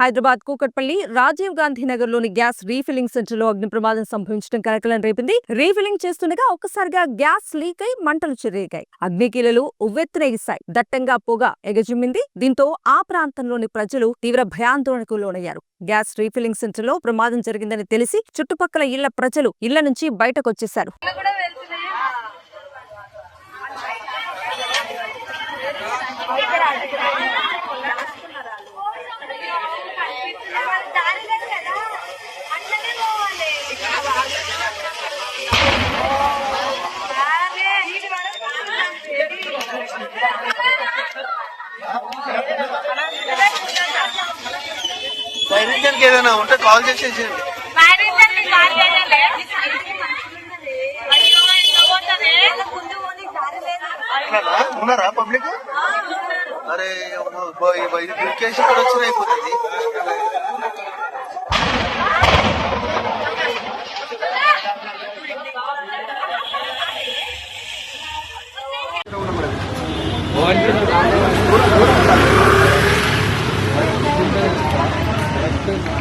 హైదరాబాద్ కూకట్పల్లి రాజీవ్ గాంధీ నగర్లోని gas refilling సెంటర్లో అగ్ని ప్రమాదం సంభవించడం కలకలం రేపింది. రీఫిల్లింగ్ చేస్తుండగా ఒక్కసారిగా గ్యాస్ లీక్ అయి మంటలు చెరిగాయి అగ్నికీలలు ఉవ్వెత్తున దట్టంగా పొగ ఎగజిమ్మింది. దీంతో ఆ ప్రాంతంలోని ప్రజలు తీవ్ర భయాందోళనకు లోనయ్యారు. గ్యాస్ రీఫిల్లింగ్ సెంటర్లో ప్రమాదం జరిగిందని తెలిసి చుట్టుపక్కల ఇళ్ళ ప్రజలు ఇళ్ళ నుంచి బయటకొచ్చేశారు. డైరెక్షన్ ఏదైనా ఉంటే కాల్ చేసేసేయండి ఉన్నారా? పబ్లిక్? అరే ఇక్కడ వచ్చిన అయిపోతుంది.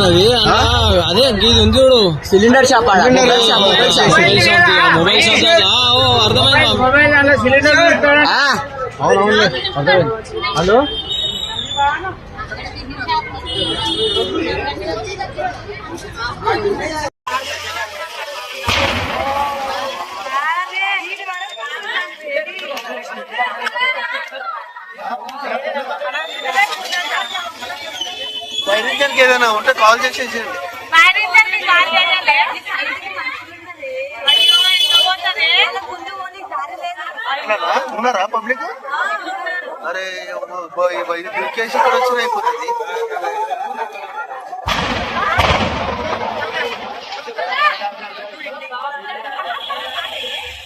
అది అదే ఇది ఉంది చూడు cylinder shop mobile shop mobile shop అర్థమైంది హలో అరే, ఇది డైరెక్షన్ ఏదైనా ఉంటే కాల్ చేసేసేయండి. ఉన్నారా? ఉన్నారా పబ్లిక్? అరే కేసు ఇక్కడ వచ్చిన అయిపోతుంది.